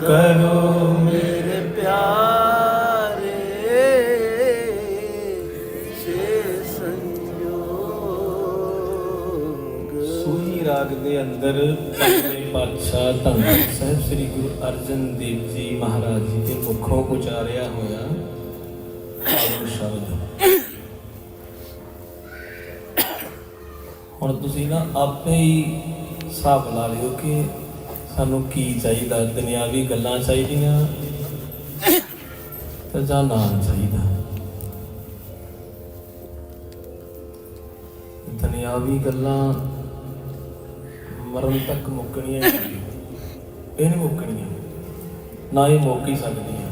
ਕਰੋ ਮੇਰੇ ਪਿਆਰੇ ਸੇ ਸੰਜੋਗ ਸੂਈ ਰਾਗ ਦੇ ਅੰਦਰ ਪੰਜਵੇਂ ਪਾਤਸ਼ਾਹ ਧੰਨ ਸਾਹਿਬ ਸ੍ਰੀ ਗੁਰੂ ਅਰਜਨ ਦੇਵ ਜੀ ਮਹਾਰਾਜ ਜੀ ਦੇ ਮੁਖੋਂ ਉਚਾਰਿਆ ਹੋਇਆ ਪਾਵਨ ਸ਼ਬਦ। ਹੁਣ ਤੁਸੀਂ ਨਾ ਆਪੇ ਹੀ ਹਿਸਾਬ ਲਾ ਲਿਓ ਕਿ ਸਾਨੂੰ ਕੀ ਚਾਹੀਦਾ? ਦੁਨਿਆਵੀ ਗੱਲਾਂ ਚਾਹੀਦੀਆਂ ਤੇ ਜਾਂ ਨਾਮ ਚਾਹੀਦਾ? ਦੁਨਿਆਵੀ ਗੱਲਾਂ ਮਰਨ ਤੱਕ ਮੁੱਕਣੀਆਂ ਇਹ ਨਹੀਂ ਮੁੱਕਣੀਆਂ। ਨਾ ਇਹ ਮੁੱਕ ਹੀ ਸਕਦੀਆਂ।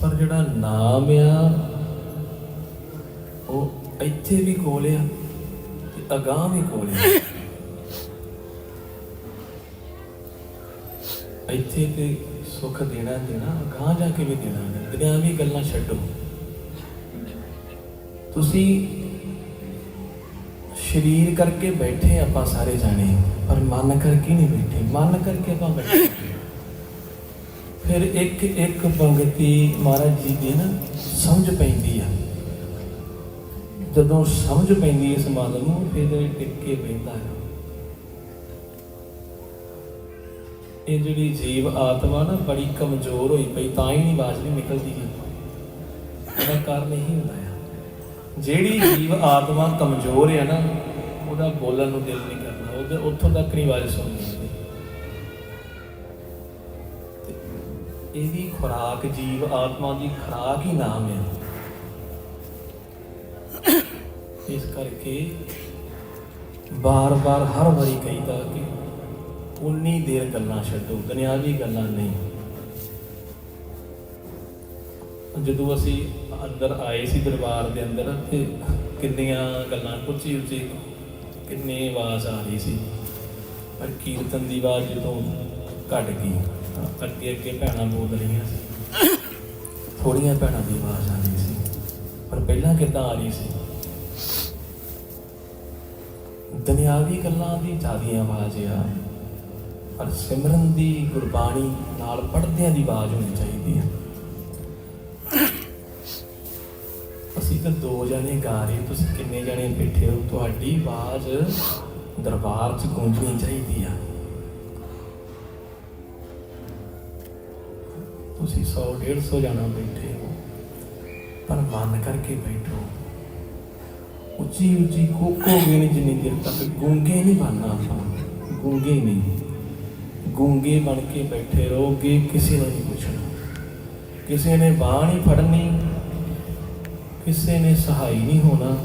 ਪਰ ਜਿਹੜਾ ਨਾਮ ਆ, ਉਹ ਇੱਥੇ ਵੀ ਕੋਲ ਆ ਤੇ ਅਗਾਂਹ ਵੀ ਕੋਲ ਆ ਇੱਥੇ ਤੇ ਸੁੱਖ ਦੇਣਾ ਦੇਣਾ ਅਗਾਂਹ ਜਾ ਕੇ ਵੀ ਦੇਣਾ ਦੁਨਿਆਵੀ ਗੱਲਾਂ ਛੱਡੋ। ਤੁਸੀਂ ਸ਼ਰੀਰ ਕਰਕੇ ਬੈਠੇ ਆਪਾਂ ਸਾਰੇ ਜਾਣੇ, ਪਰ ਮਨ ਕਰਕੇ ਨਹੀਂ ਬੈਠੇ। ਮਨ ਕਰਕੇ ਆਪਾਂ ਬੈਠੇ ਫਿਰ ਇੱਕ ਇੱਕ ਪੰਗਤੀ ਮਹਾਰਾਜ ਜੀ ਦੀ ਨਾ ਸਮਝ ਪੈਂਦੀ ਆ। ਜਦੋਂ ਸਮਝ ਪੈਂਦੀ ਇਸ ਮਨ ਨੂੰ, ਫਿਰ ਟਿੱਕੇ ਪੈਂਦਾ ਹੈ ਇਹ ਜਿਹੜੀ ਜੀਵ ਆਤਮਾ ਨਾ ਬੜੀ ਕਮਜ਼ੋਰ ਹੋਈ ਪਈ, ਤਾਂ ਹੀ ਨਹੀਂ ਆਵਾਜ਼ ਨਹੀਂ ਨਿਕਲਦੀ ਜੀ ਕਾਰਨ ਇਹੀ ਹੁੰਦਾ ਜਿਹੜੀ ਜੀਵ ਆਤਮਾ ਕਮਜ਼ੋਰ ਹੈ ਨਾ, ਉਹਦਾ ਬੋਲਣ ਨੂੰ ਦਿਲ ਨਹੀਂ ਕਰਦਾ। ਉਹਦੇ ਉੱਥੋਂ ਤੱਕ ਨਹੀਂ ਆਵਾਜ਼ ਸੁਣਦੀ ਇਹਦੀ ਖੁਰਾਕ, ਜੀਵ ਆਤਮਾ ਦੀ ਖੁਰਾਕ ਹੀ ਨਾਮ ਹੈ ਇਸ ਕਰਕੇ ਬਾਰ-ਬਾਰ, ਹਰ ਵਾਰੀ ਕਹੀਦਾ ਕਿ ਉਨੀ ਦੇਰ ਗੱਲਾਂ ਛੱਡੋ, ਦੁਨਿਆਵੀ ਗੱਲਾਂ ਨਹੀਂ। ਜਦੋਂ ਅਸੀਂ ਅੰਦਰ ਆਏ ਸੀ ਦਰਬਾਰ ਦੇ ਅੰਦਰ, ਤੇ ਕਿੰਨੀਆਂ ਗੱਲਾਂ ਉੱਚੀ ਉੱਚੀ ਕਿੰਨੀ ਆਵਾਜ਼ ਆ ਰਹੀ ਸੀ। ਪਰ ਕੀਰਤਨ ਦੀ ਆਵਾਜ਼ ਜਦੋਂ ਘਟ ਗਈ ਅੱਗੇ ਅੱਗੇ ਭੈਣਾਂ ਬੋਲ ਰਹੀਆਂ ਸੀ। ਥੋੜੀਆਂ ਭੈਣਾਂ ਦੀ ਆਵਾਜ਼ ਆ ਰਹੀ ਸੀ, ਪਰ ਪਹਿਲਾਂ ਕਿੱਦਾਂ ਆ ਰਹੀ ਸੀ? ਦੁਨਿਆਵੀ ਗੱਲਾਂ ਦੀ ਜ਼ਿਆਦਾ ਆਵਾਜ਼ ਆ। ਪਰ ਸਿਮਰਨ ਦੀ ਗੁਰਬਾਣੀ ਨਾਲ ਪੜ੍ਹਦਿਆਂ ਦੀ ਆਵਾਜ਼ ਹੋਣੀ ਚਾਹੀਦੀ ਹੈ। ਅਸੀਂ ਤਾਂ ਦੋ ਜਣੇ ਗਾ ਰਹੇ ਤੁਸੀਂ ਕਿੰਨੇ ਜਣੇ ਬੈਠੇ ਹੋ? ਤੁਹਾਡੀ ਆਵਾਜ਼ ਦਰਬਾਰ 'ਚ ਗੂੰਜਣੀ ਚਾਹੀਦੀ ਆ। ਤੁਸੀਂ 100 150 ਜਣਾ ਬੈਠੇ ਹੋ, ਪਰ ਮਨ ਕਰਕੇ ਬੈਠੋ। ਉੱਚੀ ਉੱਚੀ ਕੋਕੋਗੇ ਨਹੀਂ ਜਿੰਨੀ ਦੇਰ ਤੱਕ ਗੂੰਗੇ ਨਹੀਂ ਬਣਨਾ ਆਪਾਂ। ਗੂੰਗੇ ਨਹੀਂ। ਗੂੰਗੇ ਬਣ ਕੇ ਬੈਠੇ ਰਹੋਗੇ, ਕਿਸੇ ਨੂੰ ਨਹੀਂ ਪੁੱਛਣਾ। ਕਿਸੇ ਨੇ ਬਾਹ ਨਹੀਂ ਫੜਨੀ, ਕਿਸੇ ਨੇ ਸਹਾਈ ਨਹੀਂ ਹੋਣਾ।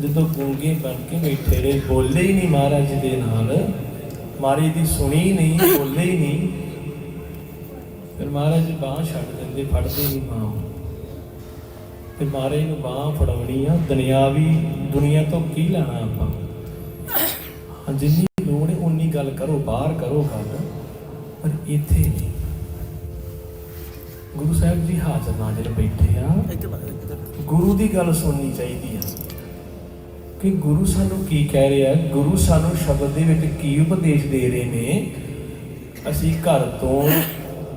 ਜਦੋਂ ਗੂੰਗੇ ਬਣ ਕੇ ਬੈਠੇ ਰਹੇ, ਬੋਲੇ ਹੀ ਨਹੀਂ ਮਹਾਰਾਜ ਦੇ ਨਾਲ। ਮਾਰੀ ਦੀ ਸੁਣੀ ਨਹੀਂ ਬੋਲੇ ਹੀ ਨਹੀਂ ਫਿਰ ਮਹਾਰਾਜ ਬਾਹ ਛੱਡ ਦਿੰਦੇ, ਫੜਦੇ ਨਹੀਂ ਬਾਹ। ਤੇ ਮਹਾਰਾਜ ਨੂੰ ਬਾਹ ਫੜਾਉਣੀ ਆ, ਦੁਨਿਆਵੀ ਦੁਨੀਆ ਤੋਂ ਕੀ ਲੈਣਾ ਆਪਾਂ? ਜਿੰਨੀ ਗੱਲ ਕਰੋ ਬਾਹਰ ਕਰੋ ਗੱਲ ਪਰ ਇੱਥੇ ਨਹੀਂ। ਗੁਰੂ ਸਾਹਿਬ ਜੀ ਹਾਜ਼ਰ ਨਾਜ਼ਰ ਬੈਠੇ ਆ। ਗੁਰੂ ਦੀ ਗੱਲ ਸੁਣਨੀ ਚਾਹੀਦੀ ਆ। ਕਿ ਗੁਰੂ ਸਾਨੂੰ ਕੀ ਕਹਿ ਰਿਹਾ ਗੁਰੂ ਸਾਨੂੰ ਸ਼ਬਦ ਦੇ ਵਿੱਚ ਕੀ ਉਪਦੇਸ਼ ਦੇ ਰਹੇ ਨੇ? ਅਸੀਂ ਘਰ ਤੋਂ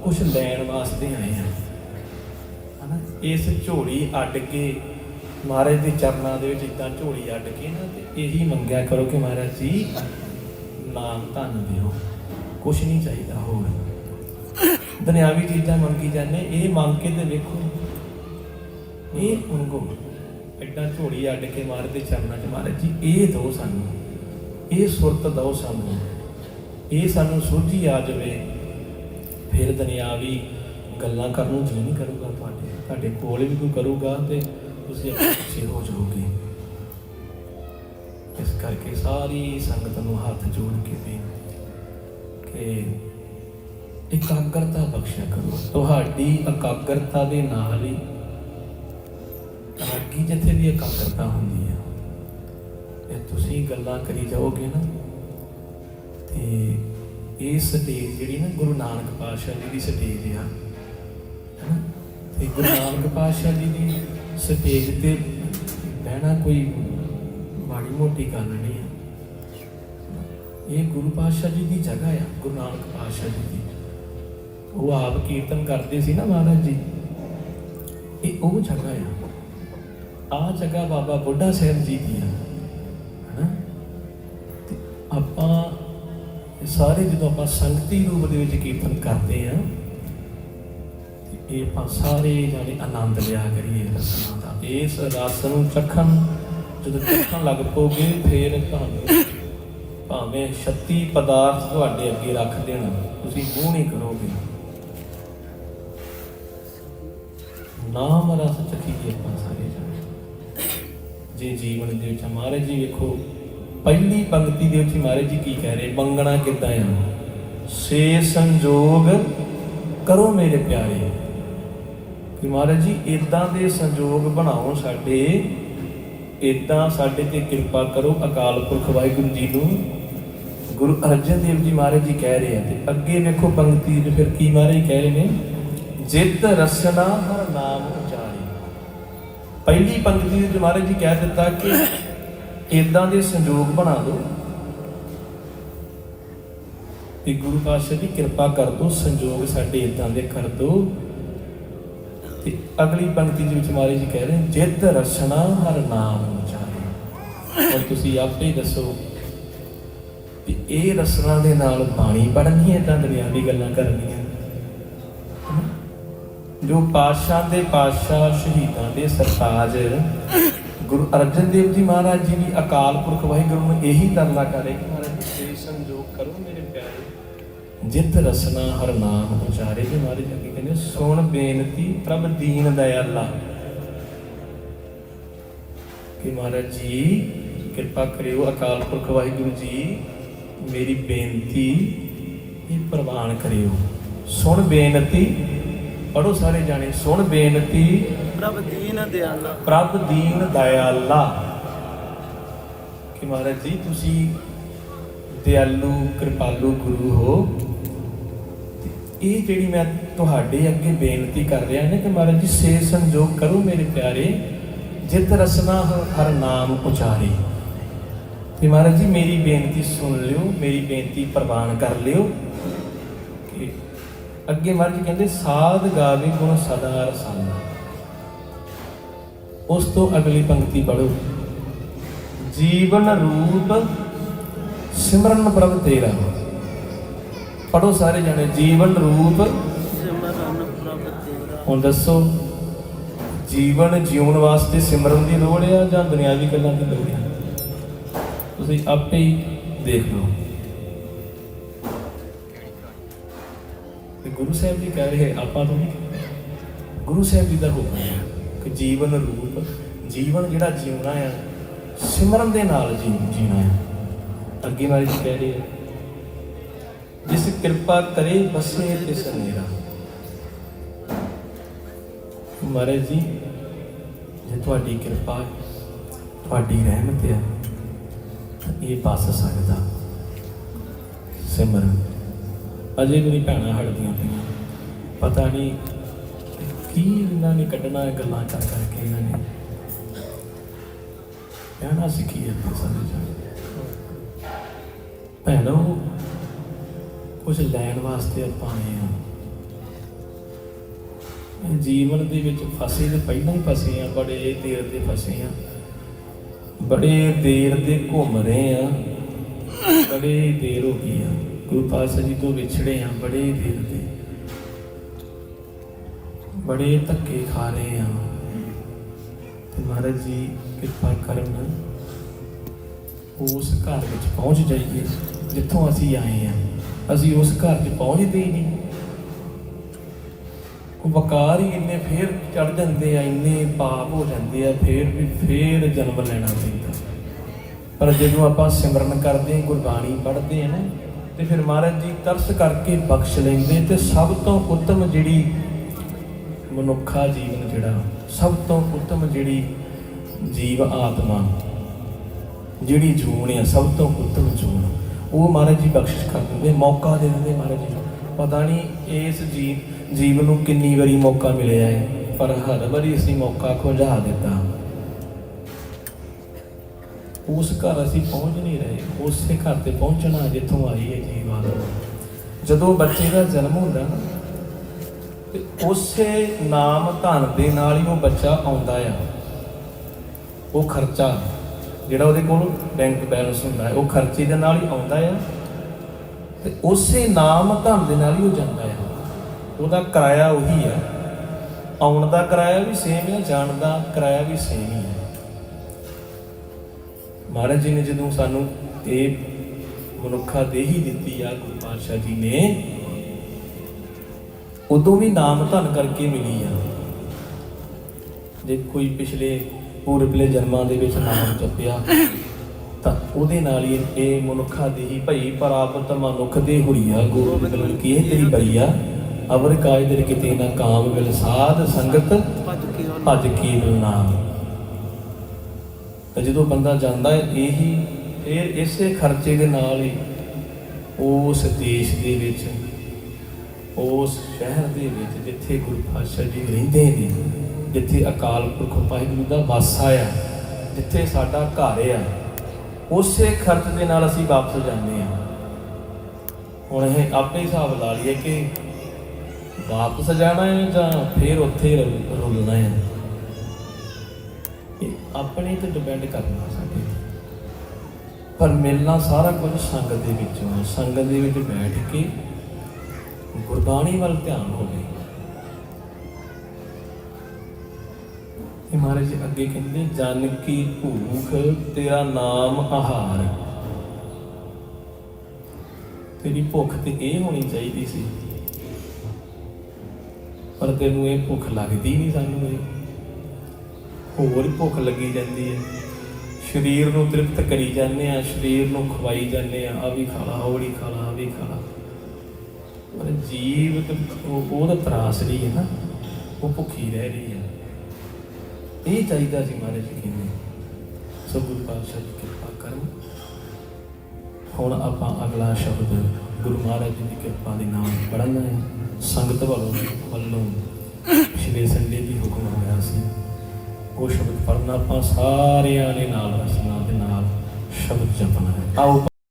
ਕੁਝ ਲੈਣ ਵਾਸਤੇ ਆਏ ਹਨਾ ਇਸ ਝੋਲੀ ਅੱਡ ਕੇ ਮਹਾਰਾਜ ਦੇ ਚਰਨਾਂ ਦੇ ਵਿੱਚ ਇਦਾਂ ਝੋਲੀ ਅੱਡ ਕੇ ਨਾ ਤੇ ਇਹੀ ਮੰਗਿਆ ਕਰੋ ਕਿ ਮਹਾਰਾਜ ਜੀ ਨਾਮ ਧੰਨ ਦਿਓ। ਕੁਝ ਨਹੀਂ ਚਾਹੀਦਾ ਹੋਰ। ਦੁਨਿਆਵੀ ਚੀਜ਼ਾਂ ਮੰਗੀ ਜਾਂਦੇ, ਇਹ ਮੰਗ ਕੇ ਤੇ ਵੇਖੋ। ਇਹ ਮੰਗੋ। ਐਡਾ ਝੋਲੀ ਅੱਡ ਕੇ ਮਾਰਦੇ ਚਰਨਾਂ 'ਚ ਮਹਾਰਾਜ ਜੀ, ਇਹ ਦੋ ਸਾਨੂੰ। ਇਹ ਸੁਰਤ ਦੋ ਸਾਨੂੰ। ਇਹ ਸਾਨੂੰ ਸੋਝੀ ਆ ਜਾਵੇ। ਫਿਰ ਦੁਨਿਆਵੀ ਗੱਲਾਂ ਕਰਨ ਨੂੰ ਜੀ ਨਹੀਂ ਕਰੂਗਾ ਤੁਹਾਡੇ। ਤੁਹਾਡੇ ਕੋਲ ਵੀ ਕੋਈ ਕਰੂਗਾ ਤੇ ਤੁਸੀਂ ਪਿੱਛੇ ਹੋ ਜਾਓਗੇ। ਇਸ ਕਰਕੇ ਸਾਰੀ ਸੰਗਤ ਨੂੰ ਹੱਥ ਜੋੜ ਕੇ ਬੇਨਤੀ ਕਿ ਇਕਾਗਰਤਾ ਬਖਸ਼ਿਆ ਕਰੋ। ਤੁਹਾਡੀ ਇਕਾਗਰਤਾ ਦੇ ਨਾਲ ਹੀ ਰਾਗੀ ਜਿੱਥੇ ਵੀ ਇਕਾਗਰਤਾ ਹੁੰਦੀ ਹੈ ਇਹ ਤੁਸੀਂ ਗੱਲਾਂ ਕਰੀ ਜਾਓਗੇ ਨਾ, ਤੇ ਇਹ ਸਟੇਜ ਜਿਹੜੀ ਨਾ ਗੁਰੂ ਨਾਨਕ ਪਾਤਸ਼ਾਹ ਜੀ ਦੀ ਸਟੇਜ ਆ, ਹੈਨਾ? ਤੇ ਗੁਰੂ ਨਾਨਕ ਪਾਤਸ਼ਾਹ ਜੀ ਦੀ ਸਟੇਜ ਤੇ ਬਹਿਣਾ ਕੋਈ ਮਾੜੀ ਮੋਟੀ ਗੱਲ ਨਹੀਂ ਹੈ ਇਹ ਗੁਰੂ ਪਾਤਸ਼ਾਹ ਜੀ ਦੀ ਜਗ੍ਹਾ ਆ, ਗੁਰੂ ਨਾਨਕ ਪਾਤਸ਼ਾਹ ਜੀ ਦੀ। ਉਹ ਆਪ ਕੀਰਤਨ ਕਰਦੇ ਸੀ ਨਾ ਮਹਾਰਾਜ ਜੀ। ਇਹ ਉਹ ਜਗ੍ਹਾ ਆ। ਆ ਜਗ੍ਹਾ ਬਾਬਾ ਬੁੱਢਾ ਸਾਹਿਬ ਜੀ ਦੀ ਆ, ਹਨਾ? ਤੇ ਆਪਾਂ ਸਾਰੇ ਜਦੋਂ ਆਪਾਂ ਸੰਗਤੀ ਰੂਪ ਦੇ ਵਿੱਚ ਕੀਰਤਨ ਕਰਦੇ ਆ ਇਹ ਆਪਾਂ ਸਾਰੇ ਜਾਣੇ ਆਨੰਦ ਲਿਆ ਕਰੀਏ। ਰਸਨਾ ਦਾ ਇਸ ਰਸ ਨੂੰ ਚਖਣ ਜਦੋਂ ਚਖਣ ਲੱਗ ਪੋਗੇ ਫੇਰ ਤੁਹਾਨੂੰ ਭਾਵੇਂ 36 ਪਦਾਰਥ ਤੁਹਾਡੇ ਅੱਗੇ ਰੱਖ ਦੇਣ, ਤੁਸੀਂ ਮੂੰਹ ਨਹੀਂ ਕਰੋਗੇ। ਨਾਮ ਰਸ ਚਖੀਏ ਆਪਾਂ ਸਾਰੇ ਜਾਣੇ। ਜੇ ਜੀਵਨ ਦੇ ਵਿੱਚ ਮਹਾਰਾਜ ਜੀ ਵੇਖੋ, ਪਹਿਲੀ ਪੰਕਤੀ ਦੇ ਵਿੱਚ ਮਹਾਰਾਜ ਜੀ ਕੀ ਕਹਿ ਰਹੇ, ਮੰਗਣਾ ਕਿੱਦਾਂ ਆ? ਸੇ ਸੰਜੋਗ ਕਰੋ ਮੇਰੇ ਪਿਆਰੇ। ਕਿ ਮਹਾਰਾਜ ਜੀ ਇਦਾਂ ਦੇ ਸੰਜੋਗ ਬਣਾਓ ਸਾਡੇ ਇਦਾਂ ਸਾਡੇ ਤੇ ਕਿਰਪਾ ਕਰੋ, ਅਕਾਲ ਪੁਰਖ ਵਾਹਿਗੁਰੂ ਜੀ ਨੂੰ। ਗੁਰੂ ਅਰਜਨ ਦੇਵ ਜੀ ਮਹਾਰਾਜ ਜੀ ਕਹਿ ਰਹੇ ਆ ਤੇ ਅੱਗੇ ਵੇਖੋ ਪੰਕਤੀ ਦੇ ਫਿਰ ਕੀ ਮਹਾਰਾਜ ਕਹਿ ਰਹੇ ਨੇ, ਜਿਤ ਰਸਨਾ ਹਰ ਨਾਮ ਉਚਾਰੇ। ਪਹਿਲੀ ਪੰਕਤੀ ਦੇ ਮਹਾਰਾਜ ਜੀ ਕਹਿ ਦਿੱਤਾ ਕਿ ਇਦਾਂ ਦੇ ਸੰਜੋਗ ਬਣਾ ਦਿਓ ਕਿ ਗੁਰੂ ਪਾਤਸ਼ਾਹ ਦੀ ਕਿਰਪਾ ਕਰ ਦੋ, ਸੰਜੋਗ ਸਾਡੇ ਇਦਾਂ ਦੇ ਕਰ ਦਿਓ ਤੇ ਅਗਲੀ ਪੰਕਤੀ ਦੇ ਵਿੱਚ ਮਹਾਰਾਜ ਜੀ ਕਹਿ ਰਹੇ ਨੇ, ਰਸਨਾ ਹਰ ਨਾਮ ਉਚਾਰੇ ਔਰ ਤੁਸੀਂ ਆਪੇ ਹੀ ਦੱਸੋ ਕਿ ਇਹ ਰਸਨਾ ਦੇ ਨਾਲ ਬਾਣੀ ਪੜ੍ਹਨੀ ਹੈ ਤਾਂ ਦੁਨਿਆਵੀ ਗੱਲਾਂ ਕਰਨੀਆਂ। ਜੋ ਪਾਤਸ਼ਾਹ ਦੇ ਪਾਤਸ਼ਾਹ ਸ਼ਹੀਦਾਂ ਦੇ ਸਰਤਾਜ ਗੁਰੂ ਅਰਜਨ ਦੇਵ ਜੀ ਮਹਾਰਾਜ ਜੀ ਵੀ ਅਕਾਲ ਪੁਰਖ ਵਾਹਿਗੁਰੂ ਨੂੰ ਇਹੀ ਤਰਲਾ ਕਰੇ ਮਹਾਰਾਜ ਜਿਤ ਰਸਨਾ ਹਰ ਨਾਮ ਉਚਾਰੇ ਜੀ ਮਹਾਰਾਜ ਜੀ ਕਹਿੰਦੇ ਸੁਣ ਬੇਨਤੀ ਪ੍ਰਭ ਦੀਨ ਦਇਆਲਾ। ਕਿ ਮਹਾਰਾਜ ਜੀ ਕਿਰਪਾ ਕਰਿਓ ਅਕਾਲ ਪੁਰਖ ਵਾਹਿਗੁਰੂ ਜੀ ਮੇਰੀ ਬੇਨਤੀ ਇਹ ਪ੍ਰਵਾਨ ਕਰਿਓ। ਸੁਣ ਬੇਨਤੀ ਪੜੋ ਸਾਰੇ ਜਾਣੇ ਸੁਣ ਬੇਨਤੀ। ਪ੍ਰਭ ਦੀਨ ਦਿਆਲਾ ਪ੍ਰਭ ਦੀਨ ਦਇਆਲਾ। ਕਿ ਮਹਾਰਾਜ ਜੀ ਤੁਸੀਂ ਦਿਆਲੂ ਕਿਰਪਾਲੂ ਗੁਰੂ ਹੋ। ਇਹ ਜਿਹੜੀ ਮੈਂ ਤੁਹਾਡੇ ਅੱਗੇ ਬੇਨਤੀ ਕਰ ਰਿਹਾ ਨਾ ਕਿ ਮਹਾਰਾਜ ਜੀ, ਸੇ ਸੰਜੋਗ ਕਰੋ ਮੇਰੇ ਪਿਆਰੇ, ਜਿਤ ਰਸਨਾ ਹ- ਹਰ ਨਾਮ ਉਚਾਰੇ। ਤੇ ਮਹਾਰਾਜ ਜੀ, ਮੇਰੀ ਬੇਨਤੀ ਸੁਣ ਲਿਓ, ਮੇਰੀ ਬੇਨਤੀ ਪ੍ਰਵਾਨ ਕਰ ਲਿਓ। ਕਿ ਅੱਗੇ ਮਹਾਰਾਜ ਕਹਿੰਦੇ, ਸਾਧ ਗਾਵੇ ਗੁਣ ਸਦਾ ਰਸਾਨਾ। ਉਸ ਤੋਂ ਅਗਲੀ ਪੰਕਤੀ ਪੜੋ ਜੀਵਨ ਰੂਪ ਸਿਮਰਨ ਪ੍ਰਭ ਤੇਰਾ। ਪੜੋ ਸਾਰੇ ਜਾਣੇ ਜੀਵਨ ਰੂਪ। ਸਿਮਰਨ ਪ੍ਰਭ ਤੇਰਾ। ਹੁਣ ਦੱਸੋ ਜੀਵਨ ਜਿਉਣ ਵਾਸਤੇ ਸਿਮਰਨ ਦੀ ਲੋੜ ਆ ਜਾਂ ਦੁਨਿਆਵੀ ਗੱਲਾਂ ਦੀ ਲੋੜ ਆ? ਤੁਸੀਂ ਆਪੇ ਹੀ ਦੇਖ ਲਓ। ਤੇ ਗੁਰੂ ਸਾਹਿਬ ਜੀ ਕਹਿ ਰਹੇ ਆਪਾਂ ਨਹੀਂ ਗੁਰੂ ਸਾਹਿਬ ਜੀ ਦਾ ਹੁਕਮ ਹੈ ਕਿ ਜੀਵਨ ਰੂਪ ਜੀਵਨ ਜਿਹੜਾ ਜਿਉਣਾ ਆ ਸਿਮਰਨ ਦੇ ਨਾਲ ਜੀਣਾ ਹੈ ਅੱਗੇ ਵਾਲੀ ਜੀ ਕਹਿ ਰਹੇ ਆ ਜਿਸ ਕਿਰਪਾ ਕਰੇ ਬਸੇ ਤਿਸ ਨੇਰਾ ਮਹਾਰਾਜ ਜੀ, ਜੇ ਤੁਹਾਡੀ ਕਿਰਪਾ, ਤੁਹਾਡੀ ਰਹਿਮਤ ਹੈ ਇਹ ਬਸ ਸਕਦਾ। ਸਿਮਰਨ। ਅਜੇ ਮੇਰੀ ਭੈਣਾਂ ਹੜਦੀਆਂ ਪਈਆਂ। ਪਤਾ ਨਹੀਂ ਕੀ ਇਹਨਾਂ ਨੇ ਕੱਢਣਾ ਗੱਲਾਂ ਕਰ ਕਰਕੇ ਇਹਨਾਂ ਨੇ। ਕਹਿਣਾ ਸਿੱਖੀ ਹੈ ਸਾਰੇ ਜਾਣੇ ਭੈਣੋ ਕੁਝ ਲੈਣ ਵਾਸਤੇ ਆਪਾਂ ਆਏ ਹਾਂ। ਜੀਵਨ ਦੇ ਵਿੱਚ ਫਸੇ ਤੇ ਪਹਿਲਾਂ ਹੀ ਫਸੇ ਆ ਬੜੇ ਦੇਰ ਦੇ ਫਸੇ ਆ ਬੜੇ ਦੇਰ ਦੇ ਘੁੰਮ ਰਹੇ ਆ ਬੜੇ ਦੇਰ ਹੋ ਗਈ ਆ ਗੁਰੂ ਪਾਤਸ਼ਾਹ ਜੀ ਤੋਂ ਵਿਛੜੇ ਆ ਬੜੇ ਦੇਰ ਦੇ। ਬੜੇ ਧੱਕੇ ਖਾ ਰਹੇ ਆ ਤੇ ਮਹਾਰਾਜ ਜੀ ਕਿਰਪਾ ਕਰਨ ਉਸ ਘਰ ਵਿੱਚ ਪਹੁੰਚ ਜਾਈਏ, ਜਿੱਥੋਂ ਅਸੀਂ ਆਏ ਆ ਅਸੀਂ ਉਸ ਘਰ 'ਚ ਪਹੁੰਚਦੇ ਹੀ ਨਹੀਂ। ਉਹ ਵਕਾਰ ਹੀ ਇੰਨੇ ਫੇਰ ਚੜ ਜਾਂਦੇ ਆ, ਇੰਨੇ ਪਾਪ ਹੋ ਜਾਂਦੇ ਆ, ਫੇਰ ਵੀ ਫੇਰ ਜਨਮ ਲੈਣਾ ਪੈਂਦਾ। ਪਰ ਜਦੋਂ ਆਪਾਂ ਸਿਮਰਨ ਕਰਦੇ ਹਾਂ, ਗੁਰਬਾਣੀ ਪੜ੍ਹਦੇ ਹਾਂ ਨਾ, ਤੇ ਫਿਰ ਮਹਾਰਾਜ ਜੀ ਤਰਸ ਕਰਕੇ ਬਖਸ਼ ਲੈਂਦੇ ਤੇ ਸਭ ਤੋਂ ਉੱਤਮ ਜਿਹੜੀ ਮਨੁੱਖਾ ਜੀਵਨ ਜਿਹੜਾ, ਸਭ ਤੋਂ ਉੱਤਮ ਜਿਹੜੀ ਜੀਵ ਆਤਮਾ, ਜਿਹੜੀ ਜੂਨ ਆ, ਸਭ ਤੋਂ ਉੱਤਮ ਜੂਨ। ਉਹ ਮਹਾਰਾਜ ਜੀ ਬਖਸ਼ਿਸ਼ ਕਰ ਦਿੰਦੇ, ਮੌਕਾ ਦੇ ਦਿੰਦੇ ਮਹਾਰਾਜ ਜੀ ਪਤਾ ਨਹੀਂ ਇਸ ਜੀਵ ਜੀਵਨ ਨੂੰ ਕਿੰਨੀ ਵਾਰੀ ਮੌਕਾ ਮਿਲਿਆ ਹੈ, ਪਰ ਹਰ ਵਾਰੀ ਅਸੀਂ ਮੌਕਾ ਖੁੰਝਾ ਦਿੱਤਾ। ਉਸ ਘਰ ਅਸੀਂ ਪਹੁੰਚ ਨਹੀਂ ਰਹੇ, ਉਸੇ ਘਰ ਤੇ ਪਹੁੰਚਣਾ ਜਿੱਥੋਂ ਆਈ ਹੈ ਜੀਵਾਨ ਜਦੋਂ ਬੱਚੇ ਦਾ ਜਨਮ ਹੁੰਦਾ ਨਾ, ਤੇ ਉਸੇ ਨਾਮ ਧਨ ਦੇ ਨਾਲ ਹੀ ਉਹ ਬੱਚਾ ਆਉਂਦਾ ਆ। ਉਹ ਖਰਚਾ। ਜਿਹੜਾ ਉਹਦੇ ਕੋਲ ਬੈਂਕ ਬੈਲੈਂਸ ਹੁੰਦਾ ਹੈ, ਉਹ ਖਰਚੇ ਦੇ ਨਾਲ ਹੀ ਆਉਂਦਾ ਆ ਤੇ ਉਸੇ ਨਾਮ ਧਨ ਦੇ ਨਾਲ ਹੀ ਉਹ ਜਾਂਦਾ ਆ। ਉਹਦਾ ਕਿਰਾਇਆ ਉਹੀ ਆ। ਆਉਣ ਦਾ ਕਿਰਾਇਆ ਵੀ ਸੇਮ ਹੈ ਜਾਣ ਦਾ ਕਿਰਾਇਆ ਵੀ ਸੇਮ ਹੀ ਹੈ ਮਹਾਰਾਜ ਜੀ ਨੇ ਜਦੋਂ ਸਾਨੂੰ ਇਹ ਮਨੁੱਖਾ ਦੇਹੀ ਦਿੱਤੀ ਆ, ਗੁਰੂ ਪਾਤਸ਼ਾਹ ਜੀ ਨੇ, ਉਦੋਂ ਵੀ ਨਾਮ ਧਨ ਕਰਕੇ ਮਿਲੀ ਆ। ਜੇ ਕੋਈ ਪਿਛਲੇ ਪੂਰਬਲੇ ਜਨਮਾਂ ਦੇ ਵਿੱਚ ਨਾਮ ਜਪਿਆ। ਤਾਂ ਉਹਦੇ ਨਾਲ ਹੀ ਇਹ ਮਨੁੱਖਾ ਦੇਹੀ ਭਈ ਪ੍ਰਾਪਤ ਮਨੁੱਖ ਦੇ ਹੁਰੀਆ ਗੁਰੂ ਬਿਲਕੁਲ ਕੀ ਹੈ ਤੇਰੀ ਬਰੀਆ ਅਵਰ ਕਾਜ ਦਰ ਕਿਤੇ ਨਾ ਕਾਮ ਬਿਲ ਸਾਧ ਸੰਗਤ ਭਜ ਕੀਲ ਨਾਮ। ਤਾਂ ਜਦੋਂ ਬੰਦਾ ਜਾਂਦਾ ਹੈ, ਇਹੀ ਇਹ ਇਸੇ ਖਰਚੇ ਦੇ ਨਾਲ ਹੀ ਉਸ ਦੇਸ਼ ਦੇ ਵਿੱਚ, ਉਸ ਸ਼ਹਿਰ ਦੇ ਵਿੱਚ ਜਿੱਥੇ ਗੁਰੂ ਪਾਤਸ਼ਾਹ ਜੀ ਰਹਿੰਦੇ ਨੇ ਜਿੱਥੇ ਅਕਾਲ ਪੁਰਖ ਵਾਹਿਗੁਰੂ ਦਾ ਵਾਸਾ ਆ ਜਿੱਥੇ ਸਾਡਾ ਘਰ ਆ, ਉਸੇ ਖਰਚ ਦੇ ਨਾਲ ਅਸੀਂ ਵਾਪਸ ਜਾਂਦੇ ਆ ਹੁਣ ਇਹ ਆਪੇ ਹਿਸਾਬ ਲਾ ਲਈਏ ਕਿ ਵਾਪਸ ਜਾਣਾ ਹੈ ਜਾਂ ਫੇਰ ਉੱਥੇ ਹੀ ਰੁ- ਰੁਲਣਾ ਹੈ। ਇਹ ਆਪਣੇ ਤੇ ਡਿਪੈਂਡ ਕਰਨਾ ਸਾਡੇ ਪਰ ਮਿਲਣਾ ਸਾਰਾ ਕੁਝ ਸੰਗਤ ਦੇ ਵਿੱਚੋਂ ਹੈ। ਸੰਗਤ ਦੇ ਵਿੱਚ ਬੈਠ ਕੇ ਗੁਰਬਾਣੀ ਵੱਲ ਧਿਆਨ ਹੋਵੇ। ਇਹ ਮਹਾਰਾਜ ਜੀ ਅੱਗੇ ਕਹਿੰਦੇ ਜਨ ਕੀ ਭੂਖ, ਤੇਰਾ ਨਾਮ ਆਹਾਰ। ਤੇਰੀ ਭੁੱਖ ਤੇ ਇਹ ਹੋਣੀ ਚਾਹੀਦੀ ਸੀ। ਪਰ ਤੈਨੂੰ ਇਹ ਭੁੱਖ ਲੱਗਦੀ ਨਹੀਂ ਸਾਨੂੰ ਇਹ। ਹੋਰ ਭੁੱਖ ਲੱਗੀ ਜਾਂਦੀ ਹੈ। ਸਰੀਰ ਨੂੰ ਤ੍ਰਿਪਤ ਕਰੀ ਜਾਂਦੇ ਆ ਸਰੀਰ ਨੂੰ ਖਵਾਈ ਜਾਂਦੇ ਆ ਆ ਵੀ ਖਾ ਲਾ, ਉਹ ਵੀ ਖਾ ਲਾ ਆ ਵੀ ਖਾ ਲਾ। ਪਰ ਜੀਵ ਉਹ ਉਹਦਾ ਤਰਾਸ ਨਹੀਂ ਹੈ ਨਾ, ਉਹ ਭੁੱਖੀ ਰਹਿ ਰਹੀ ਹੈ। ਇਹ ਚਾਹੀਦਾ ਸੀ ਮਹਾਰਾਜ ਜੀ ਕਹਿੰਦੇ ਸੋ ਗੁਰੂ ਪਾਤਸ਼ਾਹ ਜੀ ਕਿਰਪਾ ਕਰਨ ਹੁਣ ਆਪਾਂ ਅਗਲਾ ਸ਼ਬਦ ਗੁਰੂ ਮਹਾਰਾਜ ਜੀ ਦੀ ਕਿਰਪਾ ਦੇ ਨਾਲ ਪੜ੍ਹਨਾ ਹੈ। ਸੰਗਤ ਵੱਲੋਂ ਵੱਲੋਂ ਪਿਛਲੇ ਸੰਡੇ ਦੀ ਹੁਕਮ ਹੋਇਆ ਸੀ। ਉਹ ਸ਼ਬਦ ਪੜ੍ਹਨਾ ਆਪਾਂ ਸਾਰਿਆਂ ਨੇ ਨਾਲ, ਰਸਨਾ ਦੇ ਨਾਲ ਸ਼ਬਦ ਜਪਣਾ ਹੈ। ਆਓ